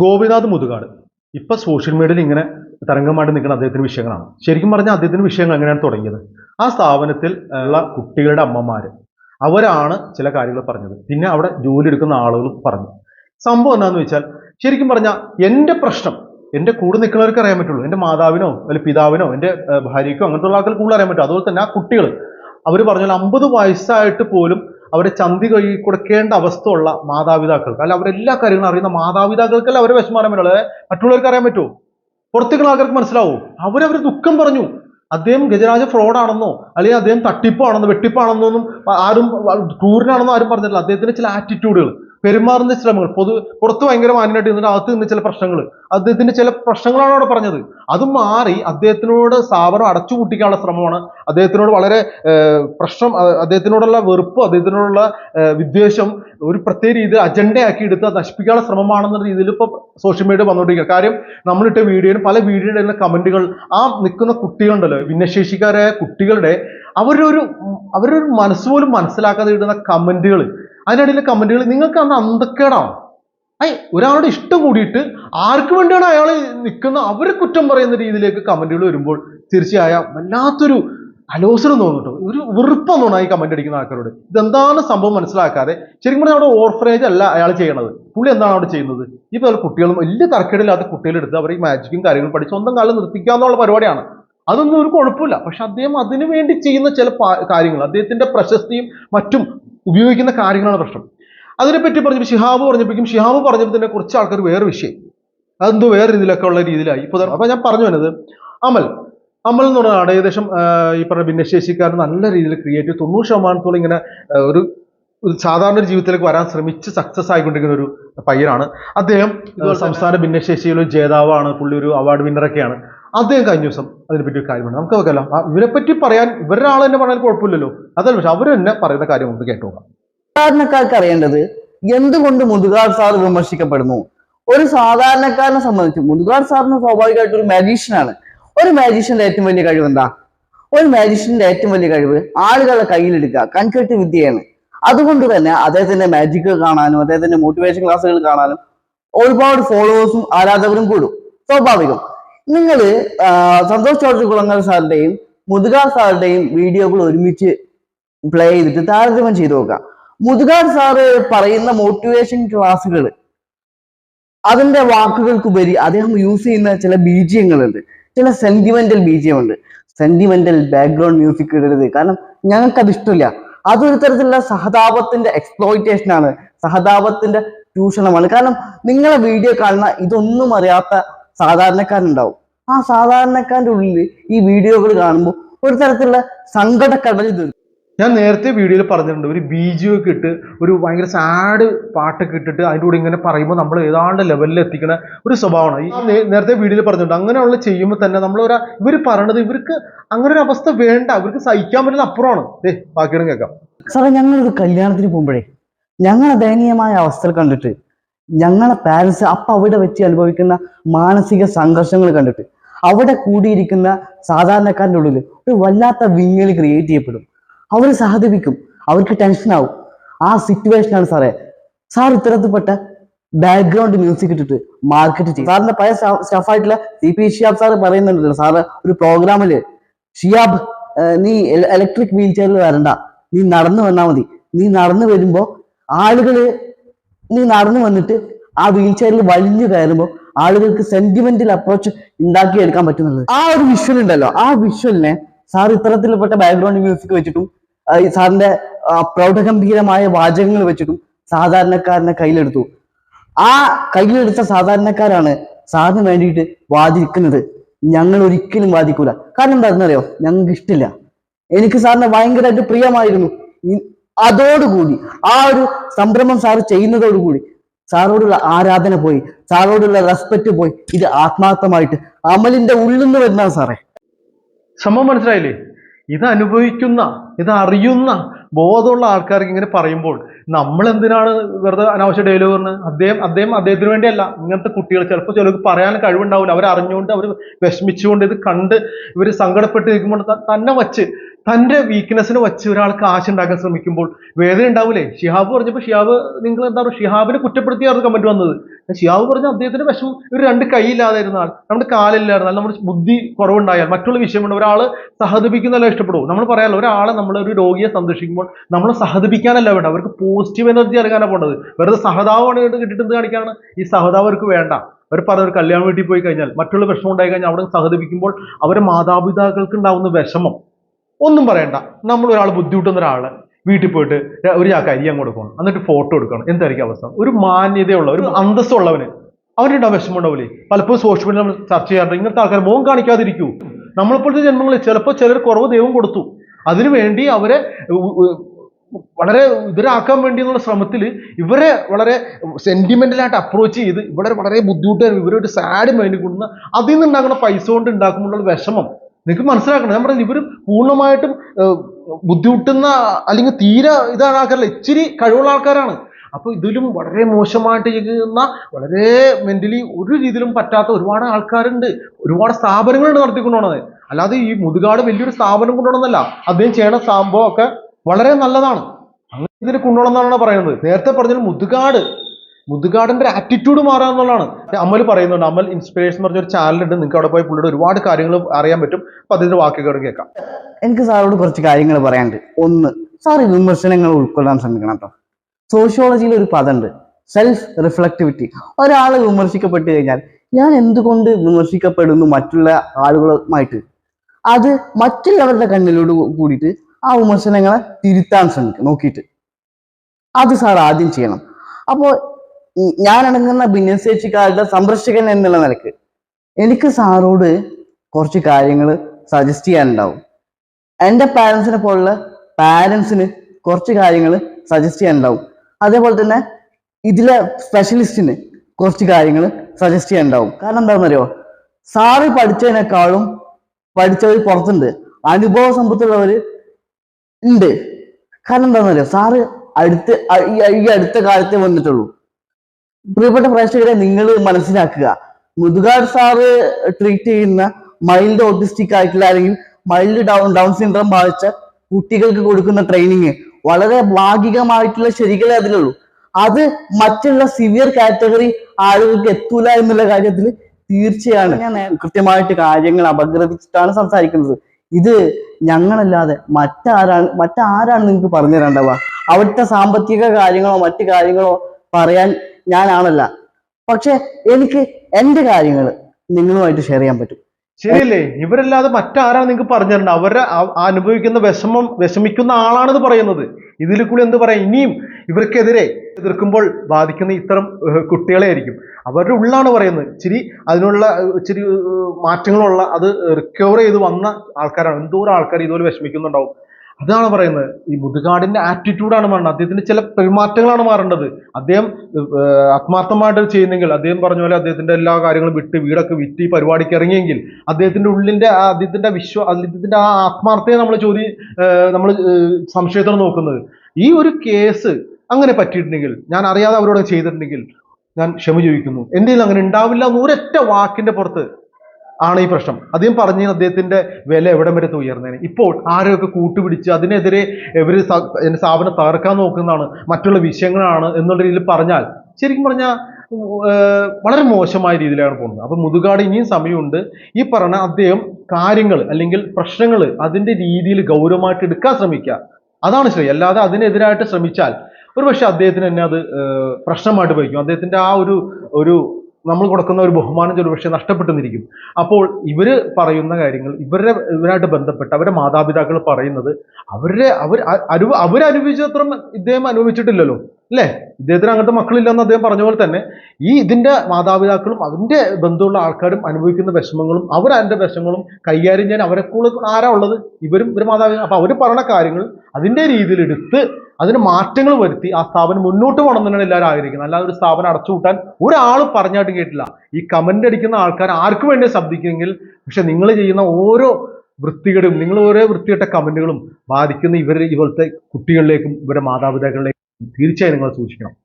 ഗോപിനാഥ് മുതുകാട്. ഇപ്പൊ സോഷ്യൽ മീഡിയയിൽ ഇങ്ങനെ തരംഗമായിട്ട് നിൽക്കുന്ന അദ്ദേഹത്തിന്റെ വിഷയങ്ങളാണ്. ശരിക്കും പറഞ്ഞാൽ അദ്ദേഹത്തിന്റെ വിഷയങ്ങൾ എങ്ങനെയാണ് തുടങ്ങിയത്? ആ സ്ഥാപനത്തിൽ ഉള്ള കുട്ടികളുടെ അമ്മമാര് അവരാണ് ചില കാര്യങ്ങൾ പറഞ്ഞത്. പിന്നെ അവിടെ ജോലി എടുക്കുന്ന ആളുകൾ പറഞ്ഞു. സംഭവം എന്താണെന്ന് വെച്ചാൽ ശരിക്കും പറഞ്ഞാൽ എന്റെ പ്രശ്നം എന്റെ കൂടെ നിൽക്കുന്നവർക്ക് അറിയാൻ പറ്റുള്ളൂ. എന്റെ മാതാവിനോ അല്ലെങ്കിൽ പിതാവിനോ എന്റെ ഭാര്യയ്ക്കോ അങ്ങനത്തെ ഉള്ള ആൾക്കാർ കൂടുതൽ അറിയാൻ പറ്റും. അതുപോലെ തന്നെ ആ കുട്ടികൾ അവർ പറഞ്ഞാൽ അമ്പത് വയസ്സായിട്ട് പോലും അവരെ ചന്തി കൈ കൊടുക്കേണ്ട അവസ്ഥ ഉള്ള മാതാപിതാക്കൾക്ക് അല്ല അവരെല്ലാ കാര്യങ്ങളും അറിയുന്ന മാതാപിതാക്കൾക്കല്ല അവരെ വിഷമം അറിയാൻ പറ്റുള്ളൂ അതായത് മറ്റുള്ളവർക്ക് അറിയാൻ പറ്റുമോ പുറത്തേക്കുള്ള ആൾക്കാർക്ക് മനസ്സിലാവോ. അവരവർ ദുഃഖം പറഞ്ഞു. അദ്ദേഹം ഗജരാജ ഫ്രോഡാണെന്നോ അല്ലെങ്കിൽ അദ്ദേഹം തട്ടിപ്പാണെന്നോ വെട്ടിപ്പാണെന്നോ ഒന്നും ആരും ക്രൂരനാണെന്നോ ആരും പറഞ്ഞിട്ടില്ല. അദ്ദേഹത്തിന്റെ ചില ആറ്റിറ്റ്യൂഡുകൾ പെരുമാറുന്ന ശ്രമങ്ങൾ. പൊതു പുറത്ത് ഭയങ്കര മാന്യനായിട്ട് നിന്നിട്ട് അകത്ത് നിന്ന് ചില പ്രശ്നങ്ങൾ. അദ്ദേഹത്തിന്റെ ചില പ്രശ്നങ്ങളാണ് അവിടെ പറഞ്ഞത്. അത് മാറി അദ്ദേഹത്തിനോട് സ്ഥാപനം അടച്ചു പൂട്ടിക്കാനുള്ള ശ്രമമാണ്. അദ്ദേഹത്തിനോട് വളരെ പ്രശ്നം അദ്ദേഹത്തിനോടുള്ള വെറുപ്പ് അദ്ദേഹത്തിനോടുള്ള വിദ്വേഷം ഒരു പ്രത്യേക രീതിയിൽ അജണ്ടയാക്കി എടുത്ത് നശിപ്പിക്കാനുള്ള ശ്രമമാണെന്ന രീതിയിൽ ഇപ്പൊ സോഷ്യൽ മീഡിയ വന്നുകൊണ്ടിരിക്കുക കാര്യം നമ്മളിട്ട വീഡിയോയിൽ പല വീഡിയോയുടെ കമന്റുകൾ ആ നിൽക്കുന്ന കുട്ടികളുണ്ടല്ലോ ഭിന്നശേഷിക്കാരായ കുട്ടികളുടെ അവരൊരു അവരൊരു മനസ്സുപോലും മനസ്സിലാക്കാതെ ഇടുന്ന കമന്റുകൾ. അതിനിടയിലെ കമന്റുകൾ നിങ്ങൾക്ക് അന്ന് അന്തക്കേടാണ് ഐ ഒരാളുടെ ഇഷ്ടം കൂടിയിട്ട് ആർക്ക് വേണ്ടിയാണ് അയാൾ നിൽക്കുന്ന അവരെ കുറ്റം പറയുന്ന രീതിയിലേക്ക് കമന്റുകൾ വരുമ്പോൾ തീർച്ചയായും വല്ലാത്തൊരു അലോസരം തോന്നും ഒരു വെറുപ്പം തോന്നുന്നു ഈ കമന്റ് അടിക്കുന്ന ആൾക്കാരോട്. ഇതെന്താണ് സംഭവം മനസ്സിലാക്കാതെ? ശരിക്കും പറഞ്ഞാൽ അവിടെ ഓർഫറേജ് അല്ല അയാൾ ചെയ്യണത്. പുള്ളി എന്താണ് അവിടെ ചെയ്യുന്നത്? ഈ പോലെ കുട്ടികളും വലിയ തർക്കടില്ലാത്ത കുട്ടികളെടുത്ത് അവർ ഈ മാജിക്കും കാര്യങ്ങളും പഠിച്ച് സ്വന്തം കാലം നിർത്തിക്കാന്നുള്ള പരിപാടിയാണ്. അതൊന്നും ഒരു കുഴപ്പമില്ല. പക്ഷെ അദ്ദേഹം അതിനു വേണ്ടി ചെയ്യുന്ന ചില കാര്യങ്ങൾ അദ്ദേഹത്തിന്റെ പ്രശസ്തിയും മറ്റും ഉപയോഗിക്കുന്ന കാര്യങ്ങളാണ് പ്രശ്നം. അതിനെപ്പറ്റി പറഞ്ഞപ്പോൾ ഷിഹാബ് പറഞ്ഞപ്പോഴേക്കും ഷിഹാബ് പറഞ്ഞപ്പോൾ തന്നെ കുറച്ച് ആൾക്കാർ വേറെ വിഷയം. അതെന്തോ വേറെ രീതിയിലൊക്കെ ഉള്ള രീതിയിലായി. ഇപ്പോൾ അപ്പോൾ ഞാൻ പറഞ്ഞു വന്നത് അമൽ. അമൽ എന്ന് പറഞ്ഞാൽ ഏകദേശം ഈ പറഞ്ഞ ഭിന്നശേഷിക്കാരൻ നല്ല രീതിയിൽ ക്രിയേറ്റീവ് തൊണ്ണൂറ് ശതമാനത്തോളം ഇങ്ങനെ ഒരു ഒരു സാധാരണ ഒരു ജീവിതത്തിലേക്ക് വരാൻ ശ്രമിച്ച് സക്സസ് ആയിക്കൊണ്ടിരിക്കുന്ന ഒരു പയ്യനാണ്. അദ്ദേഹം സംസ്ഥാന ഭിന്നശേഷിയിലൊരു ജേതാവാണ്. പുള്ളി ഒരു അവാർഡ് വിന്നറൊക്കെയാണ് അദ്ദേഹം കഴിഞ്ഞ ദിവസം അതിനെപ്പറ്റി ഒരു കാര്യമാണ് നമുക്ക് നോക്കല്ലോ ഇവരെപ്പറ്റി പറയാൻ ഇവരുടെ ആൾ തന്നെ പറയാൻ കുഴപ്പമില്ലല്ലോ. അതല്ല പക്ഷെ അവർ തന്നെ പറയുന്ന കാര്യം നമുക്ക് കേട്ടു നോക്കാം. സാധാരണക്കാർക്ക് അറിയേണ്ടത് എന്തുകൊണ്ട് മുതുകാർ സാർ വിമർശിക്കപ്പെടുന്നു? ഒരു സാധാരണക്കാരനെ സംബന്ധിച്ച് മുതുകാർ സാറിന് സ്വാഭാവികമായിട്ട് ഒരു മാജീഷ്യനാണ് ഒരു മാജീഷ്യന്റെ ഏറ്റവും വലിയ കഴിവ് എന്താ? ഒരു മാജീഷ്യന്റെ ഏറ്റവും വലിയ കഴിവ് ആളുകളെ കയ്യിലെടുക്കുക കൺകെട്ട് വിദ്യയാണ്. അതുകൊണ്ട് തന്നെ അദ്ദേഹത്തിന്റെ മാജിക് കാണാനും അദ്ദേഹത്തിന്റെ മോട്ടിവേഷൻ ക്ലാസ്സുകൾ കാണാനും ഒരുപാട് ഫോളോവേഴ്സും ആരാധകരും കൂടും. സ്വാഭാവികം. നിങ്ങൾ സന്തോഷ് ചോദ്യ കുളങ്ങൽ സാറിന്റെയും മുതുകാർ സാറിന്റെയും വീഡിയോകൾ ഒരുമിച്ച് പ്ലേ ചെയ്തിട്ട് താരതമ്യം ചെയ്തു നോക്കാം. മുതുകാർ സാറ് പറയുന്ന മോട്ടിവേഷൻ ക്ലാസ്സുകൾ അതിന്റെ വാക്കുകൾക്കുപരി അദ്ദേഹം യൂസ് ചെയ്യുന്ന ചില ബീജിയങ്ങളുണ്ട്. ചില സെന്റിമെന്റൽ ബീജിയമുണ്ട്. സെന്റിമെന്റൽ ബാക്ക്ഗ്രൗണ്ട് മ്യൂസിക് ഇടരുത്. കാരണം ഞങ്ങൾക്ക് അത് ഇഷ്ടമില്ല. അതൊരു തരത്തിലുള്ള സഹതാപത്തിന്റെ എക്സ്പ്ലോയിറ്റേഷൻ ആണ്. സഹതാപത്തിന്റെ ചൂഷണമാണ്. കാരണം നിങ്ങളെ വീഡിയോ കാണുന്ന ഇതൊന്നും അറിയാത്ത സാധാരണക്കാരുണ്ടാവും. ആ സാധാരണക്കാരുടെ ഉള്ളിൽ ഈ വീഡിയോകൾ കാണുമ്പോൾ ഒരു തരത്തിലുള്ള സങ്കടക്കടൽ തീർക്കും ഞാൻ നേരത്തെ വീഡിയോയിൽ പറഞ്ഞിട്ടുണ്ട് ഒരു ബീജി ഒക്കെ ഇട്ട് ഒരു ഭയങ്കര സാഡ് പാട്ടൊക്കെ ഇട്ടിട്ട് അതിന്റെ കൂടെ ഇങ്ങനെ പറയുമ്പോൾ നമ്മൾ ഏതാണ്ട് ലെവലിൽ എത്തിക്കുന്ന ഒരു സ്വഭാവമാണ്. ഈ നേരത്തെ വീഡിയോയിൽ പറഞ്ഞിട്ടുണ്ട് അങ്ങനെയുള്ള ചെയ്യുമ്പോൾ തന്നെ നമ്മൾ ഒരു ഇവർ പറയണത് ഇവർക്ക് അങ്ങനെ ഒരു അവസ്ഥ വേണ്ട ഇവർക്ക് സഹിക്കാൻ പറ്റുന്ന അപ്പുറമാണ്. ഏ ബാക്കിയുടെ കേൾക്കാം. സാറേ ഞങ്ങളൊരു കല്യാണത്തിന് പോകുമ്പോഴേ ഞങ്ങളെ ദയനീയമായ അവസ്ഥകൾ കണ്ടിട്ട് ഞങ്ങളെ പാരൻസ് അപ്പൊ അവിടെ വെച്ച് അനുഭവിക്കുന്ന മാനസിക സംഘർഷങ്ങൾ കണ്ടിട്ട് അവിടെ കൂടിയിരിക്കുന്ന സാധാരണക്കാരന്റെ ഉള്ളിൽ ഒരു വല്ലാത്ത വിങ്ങൽ ക്രിയേറ്റ് ചെയ്യപ്പെടും. അവർ സഹതപിക്കും. അവർക്ക് ടെൻഷനാവും ആ സിറ്റുവേഷനാണ് സാറേ. സാർ ഇത്തരത്തിൽപ്പെട്ട ബാക്ക്ഗ്രൗണ്ട് മ്യൂസിക് ഇട്ടിട്ട് മാർക്കറ്റ് ചെയ്യും. സാറിന്റെ പഴയ സ്റ്റാഫായിട്ടുള്ള സി പി ഷിയാബ് സാർ പറയുന്നുണ്ടല്ലോ. സാറ് ഒരു പ്രോഗ്രാമിൽ ഷിയാബ് നീ ഇലക്ട്രിക് വീൽ ചെയറിൽ വരണ്ട. നീ നടന്നു വന്നാൽ മതി. നീ നടന്നു വരുമ്പോൾ ആളുകൾ നീ നടന്നു വന്നിട്ട് ആ വീൽ ചെയറിൽ വലിഞ്ഞു കയറുമ്പോൾ ആളുകൾക്ക് സെന്റിമെന്റൽ അപ്രോച്ച് ഉണ്ടാക്കി എടുക്കാൻ പറ്റുന്നുള്ളത് ആ ഒരു വിഷ്വൽ ഉണ്ടല്ലോ. ആ വിഷ്വലിനെ സാർ ഇത്തരത്തിൽപ്പെട്ട ബാക്ക്ഗ്രൗണ്ട് മ്യൂസിക് വെച്ചിട്ടും സാറിന്റെ പ്രൗഢഗംഭീരമായ വാചകങ്ങൾ വെച്ചിട്ടും സാധാരണക്കാരനെ കയ്യിലെടുത്തു. ആ കയ്യിലെടുത്ത സാധാരണക്കാരാണ് സാറിന് വേണ്ടിയിട്ട് വാദിക്കുന്നത്. ഞങ്ങൾ ഒരിക്കലും വാദിക്കൂല. കാരണം എന്താണെന്നറിയോ? ഞങ്ങൾക്ക് ഇഷ്ടമില്ല എനിക്ക് സാറിനെ ഭയങ്കരമായിട്ട് പ്രിയമായിരുന്നു. അതോടുകൂടി ആ ഒരു സംരംഭം സാറ് ചെയ്യുന്നതോടുകൂടി സാറോടുള്ള ആരാധന പോയി സാറോടുള്ള റെസ്പെക്ട് പോയി ഇത് ആത്മാർത്ഥമായിട്ട് അമലിന്റെ ഉള്ളിൽ നിന്ന് വരുന്നതാണ് സാറേ. സംഭവം മനസ്സിലായില്ലേ? ഇത് അനുഭവിക്കുന്ന ഇത് അറിയുന്ന ബോധമുള്ള ആൾക്കാർക്ക് ഇങ്ങനെ പറയുമ്പോൾ നമ്മൾ എന്തിനാണ് വെറുതെ അനാവശ്യ പറഞ്ഞത് അദ്ദേഹം അദ്ദേഹം അദ്ദേഹത്തിന് വേണ്ടിയല്ല. ഇങ്ങനത്തെ കുട്ടികൾ ചിലപ്പോൾ ചിലർക്ക് പറയാൻ കഴിവുണ്ടാവില്ല. അവർ അറിഞ്ഞുകൊണ്ട് അവർ വിഷമിച്ചുകൊണ്ട് ഇത് കണ്ട് ഇവർ സങ്കടപ്പെട്ട് നിൽക്കുമ്പോൾ തന്നെ വച്ച് തന്റെ വീക്ക്നെസ്സിന് വെച്ച് ഒരാൾക്ക് ആശ ഉണ്ടാക്കാൻ ശ്രമിക്കുമ്പോൾ വേദന ഉണ്ടാവൂലേ? ഷിഹാബ് പറഞ്ഞപ്പോൾ ഷിഹാബ് നിങ്ങൾ എന്താ പറയുക ഷിഹാബിനെ കുറ്റപ്പെടുത്തിയായിരുന്നു കമന്റ് വന്നത്. ഷിഹാബ് പറഞ്ഞ അദ്ദേഹത്തിന്റെ വിഷമം ഒരു രണ്ട് കൈയില്ലാതിരുന്നാൽ നമ്മുടെ കാലില്ലായിരുന്നാൽ നമ്മുടെ ബുദ്ധി കുറവുണ്ടായാൽ മറ്റുള്ള വിഷയമുണ്ട് ഒരാൾ സഹതപിക്കുന്നല്ല ഇഷ്ടപ്പെടും. നമ്മൾ പറയാമല്ലോ ഒരാളെ നമ്മൾ ഒരു രോഗിയെ സന്ദർശിക്കുമ്പോൾ നമ്മൾ സഹതപിക്കാനല്ല വേണ്ട അവർക്ക് പോസിറ്റീവ് എനർജി നൽകാനാണ് പോകേണ്ടത് വെറുതെ സഹതാവാണ് കിട്ടിയിട്ട് കാണിക്കാനാണ് ഈ സഹതാവ് അവർക്ക് വേണ്ട. അവർ പറഞ്ഞ ഒരു കല്യാണ വീട്ടിൽ പോയി കഴിഞ്ഞാൽ മറ്റുള്ള പ്രശ്നം ഉണ്ടായി കഴിഞ്ഞാൽ അവിടെ സഹതപിക്കുമ്പോൾ അവരെ മാതാപിതാക്കൾക്ക് ഉണ്ടാവുന്ന വിഷമം ഒന്നും പറയണ്ട. നമ്മൾ ഒരാൾ ബുദ്ധിമുട്ടുന്ന ഒരാളെ വീട്ടിൽ പോയിട്ട് ഒരു ചാക്ക് അരി അങ്ങ് കൊടുക്കണം. എന്നിട്ട് ഫോട്ടോ എടുക്കണം. എന്തായിരിക്കും അവസ്ഥ? ഒരു മാന്യതയുള്ള ഒരു അന്തസ്സുള്ളവന്. അവരുടെ വിഷമം ഉണ്ടാവില്ലേ പലപ്പോഴും സോഷ്യൽ മീഡിയ നമ്മൾ ചർച്ച ചെയ്യാറുണ്ട്. ഇങ്ങനത്തെ ആൾക്കാർ മോൻ കാണിക്കാതിരിക്കൂ. നമ്മളെപ്പോഴത്തെ ജന്മങ്ങളിൽ ചിലപ്പോൾ ചിലർ കുറവ് ദൈവം കൊടുത്തു. അതിനുവേണ്ടി അവരെ വളരെ ഇവരാക്കാൻ വേണ്ടി എന്നുള്ള ശ്രമത്തിൽ ഇവരെ വളരെ സെന്റിമെന്റലായിട്ട് അപ്രോച്ച് ചെയ്ത് ഇവരെ വളരെ ബുദ്ധിമുട്ടായിരുന്നു ഇവരൊരു സാഡ് മൈൻഡ് കൊടുക്കുന്ന അതിൽ നിന്നുണ്ടാകുന്ന പൈസ കൊണ്ട് ഉണ്ടാക്കുമ്പോഴുള്ള വിഷമം നിങ്ങൾക്ക് മനസ്സിലാക്കണം. ഞാൻ പറയുന്നത് ഇവർ പൂർണമായിട്ടും ബുദ്ധിമുട്ടുന്ന അല്ലെങ്കിൽ തീരെ ഇതാണ് ആൾക്കാരല്ല ഇച്ചിരി കഴിവുള്ള ആൾക്കാരാണ്. അപ്പൊ ഇതിലും വളരെ മോശമായിട്ട് ചെയ്യുന്ന വളരെ മെന്റലി ഒരു രീതിയിലും പറ്റാത്ത ഒരുപാട് ആൾക്കാരുണ്ട്. ഒരുപാട് സ്ഥാപനങ്ങളുണ്ട് നടത്തിക്കൊണ്ടുപോണത്. അല്ലാതെ ഈ മുതുകാട് വലിയൊരു സ്ഥാപനം കൊണ്ടുപോകണമെന്നല്ല അദ്ദേഹം ചെയ്യണ സംഭവം ഒക്കെ വളരെ നല്ലതാണ്. അങ്ങനെ ഇതിന് കൊണ്ടുപോകണമെന്നാണ് പറയുന്നത്. നേരത്തെ പറഞ്ഞാൽ മുതുകാട് മുതുകാടിന്റെ ആറ്റിറ്റ്യൂഡ് മാറുക എന്നുള്ളതാണ്. അമൽ പറയുന്നുണ്ട് അമൽ ഇൻസ്പിറേഷൻ പറഞ്ഞ ഒരു ചാനൽ ഉണ്ട് നിങ്ങൾക്ക് അവിടെ പോയി പുള്ളിയുടെ ഒരുപാട് കാര്യങ്ങൾ അറിയാൻ പറ്റും. അപ്പൊ അതിന്റെ വാക്കുകൾ കേൾക്കാം. എനിക്ക് സാറോട് കുറച്ച് കാര്യങ്ങൾ പറയാനുണ്ട്. ഒന്ന് സാർ വിമർശനങ്ങൾ ഉൾക്കൊള്ളാൻ ശ്രമിക്കണം കേട്ടോ. സോഷ്യോളജിയിൽ ഒരു പദമുണ്ട് സെൽഫ് റിഫ്ലക്ടിവിറ്റി ഒരാൾ വിമർശിക്കപ്പെട്ട് കഴിഞ്ഞാൽ ഞാൻ എന്തുകൊണ്ട് വിമർശിക്കപ്പെടുന്നു മറ്റുള്ള ആളുകളുമായിട്ട്? അത് മറ്റുള്ളവരുടെ കണ്ണിലൂടെ കൂടിയിട്ട് ആ വിമർശനങ്ങളെ തിരുത്താൻ ശ്രമിക്കും നോക്കിയിട്ട്. അത് സാർ ആദ്യം ചെയ്യണം. അപ്പോൾ ഞാൻ അടങ്ങുന്ന ഭിന്നശേഷിക്കാരുടെ സംരക്ഷകൻ എന്നുള്ള നിലയ്ക്ക് എനിക്ക് സാറോട് കുറച്ച് കാര്യങ്ങൾ സജസ്റ്റ് ചെയ്യാനുണ്ടാവും. എന്റെ പാരൻസിനെ പോലുള്ള പാരൻസിന് കുറച്ച് കാര്യങ്ങൾ സജസ്റ്റ് ചെയ്യാനുണ്ടാവും. അതേപോലെ തന്നെ ഇതിലെ സ്പെഷ്യലിസ്റ്റിന് കുറച്ച് കാര്യങ്ങൾ സജസ്റ്റ് ചെയ്യാനുണ്ടാവും. കാരണം എന്താണെന്നറിയോ? സാറ് പഠിച്ചതിനേക്കാളും പഠിച്ചവർ പുറത്തുണ്ട്. അനുഭവ സമ്പത്തുള്ളവർ ഉണ്ട്. കാരണം എന്താണെന്നറിയോ? സാറ് അടുത്ത് ഈ അടുത്ത കാലത്തെ വന്നിട്ടുള്ളൂ. പ്രിയപ്പെട്ട പ്രേക്ഷകരെ നിങ്ങൾ മനസ്സിലാക്കുക. മുതുകാട് സാറ് ട്രീറ്റ് ചെയ്യുന്ന മൈൽഡ് ഓട്ടിസ്റ്റിക് ആയിട്ടുള്ള അല്ലെങ്കിൽ മൈൽഡ് ഡൗൺ ഡൗൺ സിൻഡ്രം ബാധിച്ച കുട്ടികൾക്ക് കൊടുക്കുന്ന ട്രെയിനിങ് വളരെ ഭാഗികമായിട്ടുള്ള ശരികളെ അതിലുള്ളൂ. അത് മറ്റുള്ള സിവിയർ കാറ്റഗറി ആളുകൾക്ക് എത്തൂല എന്നുള്ള കാര്യത്തിൽ തീർച്ചയാണ് ഞാൻ കൃത്യമായിട്ട് കാര്യങ്ങൾ അപഗ്രഥിച്ചിട്ടാണ് സംസാരിക്കുന്നത്. ഇത് ഞങ്ങളല്ലാതെ മറ്റാരാണ് മറ്റാരാണ് നിങ്ങൾക്ക് പറഞ്ഞു തരേണ്ടവ അവിടുത്തെ സാമ്പത്തിക കാര്യങ്ങളോ മറ്റു കാര്യങ്ങളോ പറയാൻ ഞാനാണല്ല. പക്ഷെ എനിക്ക് എന്റെ കാര്യങ്ങൾ നിങ്ങളുമായിട്ട് ഷെയർ ചെയ്യാൻ പറ്റും. ശരിയല്ലേ? ഇവരല്ലാതെ മറ്റാരാണ് നിങ്ങൾക്ക് പറഞ്ഞിട്ടുണ്ട് അവരെ അനുഭവിക്കുന്ന വിഷമം വിഷമിക്കുന്ന ആളാണെന്ന് പറയുന്നത്. ഇതിൽ കൂടി എന്ത് പറയാം? ഇനിയും ഇവർക്കെതിരെ എതിർക്കുമ്പോൾ ബാധിക്കുന്ന ഇത്തരം കുട്ടികളെ ആയിരിക്കും അവരുടെ ഉള്ളാണ് പറയുന്നത്. ഇച്ചിരി അതിനുള്ള ഇച്ചിരി മാറ്റങ്ങളുള്ള അത് റിക്കവർ ചെയ്ത് വന്ന ആൾക്കാരാണ്. എന്തോരം ആൾക്കാർ ഇതുപോലെ വിഷമിക്കുന്നുണ്ടാവും. അതാണ് പറയുന്നത്. ഈ മുതുകാടിന്റെ ആറ്റിറ്റ്യൂഡാണ് മാറേണ്ടത് അദ്ദേഹത്തിന്റെ ചില പെരുമാറ്റങ്ങളാണ് മാറേണ്ടത്. അദ്ദേഹം ആത്മാർത്ഥമായിട്ട് ചെയ്യുന്നെങ്കിൽ അദ്ദേഹം പറഞ്ഞ പോലെ അദ്ദേഹത്തിന്റെ എല്ലാ കാര്യങ്ങളും വിട്ട് വീടൊക്കെ വിറ്റ് ഈ പരിപാടിക്ക് ഇറങ്ങിയെങ്കിൽ അദ്ദേഹത്തിന്റെ ഉള്ളിന്റെ ആ അദ്ദേഹത്തിന്റെ വിശ്വ അദ്ദേഹത്തിന്റെ ആ ആത്മാർത്ഥയെ നമ്മൾ ചോദ്യം നമ്മൾ സംശയത്തോടെ നോക്കുന്നത്. ഈ ഒരു കേസ് അങ്ങനെ പറ്റിയിട്ടുണ്ടെങ്കിൽ ഞാൻ അറിയാതെ അവരോട് ചെയ്തിട്ടുണ്ടെങ്കിൽ ഞാൻ ക്ഷമ ചോദിക്കുന്നു. എന്തെങ്കിലും അങ്ങനെ ഉണ്ടാവില്ല എന്ന് ഒരൊറ്റ വാക്കിന്റെ പുറത്ത് ആണ് ഈ പ്രശ്നം. അദ്ദേഹം പറഞ്ഞ അദ്ദേഹത്തിന്റെ വില എവിടെ വരെ ഉയർന്നേനെ. ഇപ്പോൾ ആരെയൊക്കെ കൂട്ടുപിടിച്ച് അതിനെതിരെ ഇവർ എന്റെ സ്ഥാപനം തകർക്കാൻ നോക്കുന്നതാണ് മറ്റുള്ള വിഷയങ്ങളാണ് എന്നുള്ള രീതിയിൽ പറഞ്ഞാൽ ശരിക്കും പറഞ്ഞാൽ വളരെ മോശമായ രീതിയിലാണ് പോകുന്നത്. അപ്പൊ മുതുകാട് ഇനിയും സമയമുണ്ട്. ഈ പറഞ്ഞ അദ്ദേഹം കാര്യങ്ങൾ അല്ലെങ്കിൽ പ്രശ്നങ്ങൾ അതിന്റെ രീതിയിൽ ഗൗരവമായിട്ട് എടുക്കാൻ ശ്രമിക്കുക. അതാണ് ശരി. അല്ലാതെ അതിനെതിരായിട്ട് ശ്രമിച്ചാൽ ഒരുപക്ഷെ അദ്ദേഹത്തിന് തന്നെ അത് പ്രശ്നമായിട്ട് ഭവിക്കും. അദ്ദേഹത്തിന്റെ ആ ഒരു ഒരു നമ്മൾ കൊടുക്കുന്ന ഒരു ബഹുമാനം ഒരുപക്ഷെ നഷ്ടപ്പെട്ടെന്നിരിക്കും. അപ്പോൾ ഇവർ പറയുന്ന കാര്യങ്ങൾ ഇവരുടെ ഇവരായിട്ട് ബന്ധപ്പെട്ട് അവരുടെ മാതാപിതാക്കൾ പറയുന്നത് അവരുടെ അവർ അനുഭ അവരനുഭവിച്ചത്രയും ഇദ്ദേഹം അനുഭവിച്ചിട്ടില്ലല്ലോ. അല്ലേ ഇദ്ദേഹത്തിന് അങ്ങനത്തെ മക്കളില്ലെന്ന് അദ്ദേഹം പറഞ്ഞ പോലെ തന്നെ ഈ ഇതിന്റെ മാതാപിതാക്കളും അവന്റെ ബന്ധമുള്ള ആൾക്കാരും അനുഭവിക്കുന്ന വിഷമങ്ങളും അവർ അതിന്റെ വിഷമങ്ങളും കൈകാര്യം ചെയ്യാൻ അവരെ കൂടെ ആരാ ഉള്ളത്? ഇവരും ഒരു മാതാപിതാക്കൾ അപ്പോൾ അവർ പറയുന്ന കാര്യങ്ങൾ അതിന്റെ രീതിയിൽ എടുത്ത് അതിന് മാറ്റങ്ങൾ വരുത്തി ആ സ്ഥാപനം മുന്നോട്ട് പോകണം തന്നെയാണ് എല്ലാവരും ആഗ്രഹിക്കുന്നത്. അല്ലാതെ ഒരു സ്ഥാപനം അടച്ചുപൂട്ടാൻ ഒരാൾ പറഞ്ഞായിട്ട് കേട്ടില്ല. ഈ കമന്റ് അടിക്കുന്ന ആൾക്കാർ ആർക്ക് വേണ്ടി ശബ്ദിക്കുമെങ്കിൽ പക്ഷെ നിങ്ങൾ ചെയ്യുന്ന ഓരോ വൃത്തികേടും നിങ്ങൾ ഓരോ വൃത്തികെട്ട കമന്റുകളും ബാധിക്കുന്ന ഇവർ ഇവരുടെ കുട്ടികളിലേക്കും ഇവരുടെ മാതാപിതാക്കളിലേക്കും തീർച്ചയായും നിങ്ങൾ സൂക്ഷിക്കണം.